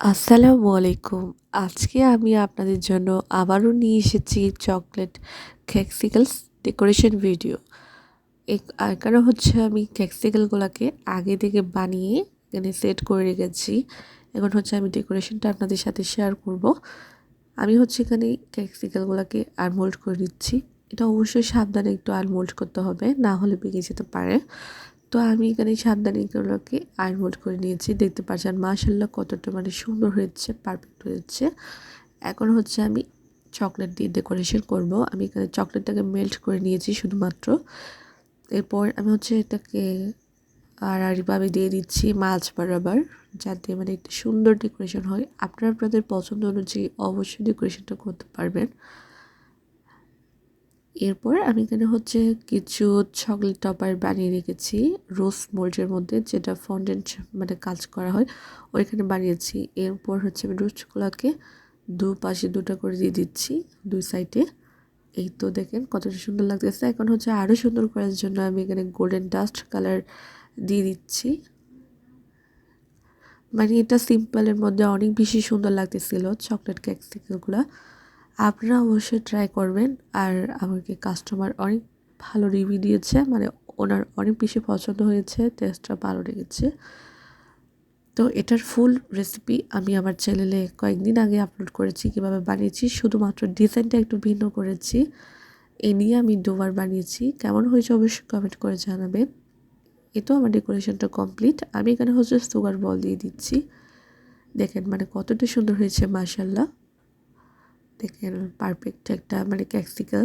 আসসালামু আলাইকুম। আজকে আমি আপনাদের জন্য আবারও নিয়ে এসেছি চকলেট ক্যাক্সিকালস ডেকোরেশন ভিডিও। এখানে হচ্ছে আমি ক্যাক্সিকালগুলোকে আগে থেকে বানিয়ে এখানে সেট করে রেখেছি। এখন হচ্ছে আমি ডেকোরেশনটা আপনাদের সাথে শেয়ার করব। আমি হচ্ছে এখানে ক্যাক্সিকালগুলোকে আনমোল্ড করে দিচ্ছি এটা অবশ্যই সাবধানে একটু আনমোল্ড করতে হবে, না হলে ভেঙে যেতে পারে। তো আমি এখানে সাবধানীগুলোকে আয়রমোড করে নিয়েছি। দেখতে পাচ্ছেন মাশাল্লাহ কতটা মানে সুন্দর হয়েছে পারফেক্ট হয়েছে। এখন হচ্ছে আমি চকলেট দিয়ে ডেকোরেশন করব। আমি এখানে চকলেটটাকে মেল্ট করে নিয়েছি শুধুমাত্র। এরপর আমি হচ্ছে এটাকে আড়াআড়িভাবে দিয়ে দিচ্ছি মাছ বরাবর, যাতে মানে একটা সুন্দর ডেকোরেশন হয়। আপনারা আপনাদের পছন্দ অনুযায়ী অবশ্যই ডেকোরেশনটা করতে পারবেন। এরপর আমি এখানে হচ্ছে কিছু চকলেট টপার বানিয়ে রেখেছি রোজ মোল্ডের মধ্যে যেটা ফন্ডেন্ট মানে কাজ করা হয়, ওইখানে বানিয়েছি। এরপর হচ্ছে আমি রোস্টগুলোকে দু পাশে দুটো করে দিয়ে দিচ্ছি দুই সাইডে এই তো দেখেন কতটা সুন্দর লাগতেছে। এখন হচ্ছে আরও সুন্দর করার জন্য আমি এখানে গোল্ডেন ডাস্ট কালার দিয়ে দিচ্ছি। মানে এটা সিম্পলের মধ্যে অনেক বেশি সুন্দর লাগতেছিল চকলেট কেকগুলো। আপনারা অবশ্যই ট্রাই করবেন। আর আমাকে কাস্টমার অনেক ভালো রিভিউ দিয়েছে। মানে ওনার অনেক বেশি পছন্দ হয়েছে টেস্টটা ভালো লেগেছে। তো এটার ফুল রেসিপি আমি আমার চ্যানেলে কয়েকদিন আগে আপলোড করেছি, কীভাবে বানিয়েছি। শুধুমাত্র ডিজাইনটা একটু ভিন্ন করেছি। এ নিয়ে আমি দুবার বানিয়েছি। কেমন হয়েছে অবশ্যই কমেন্ট করে জানাবেন। এটাও আমার ডেকোরেশনটা কমপ্লিট আমি এখানে হচ্ছে সুগার বল দিয়ে দিচ্ছি। দেখেন মানে কতটা সুন্দর হয়েছে মাসাল্লাহ দেখেন পারফেক্ট একটা মানে ক্যাক্সিকাল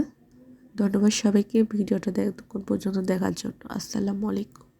ধন্যবাদ সবাইকে ভিডিওটা দেখ পর্যন্ত দেখার জন্য। আসসালামু আলাইকুম।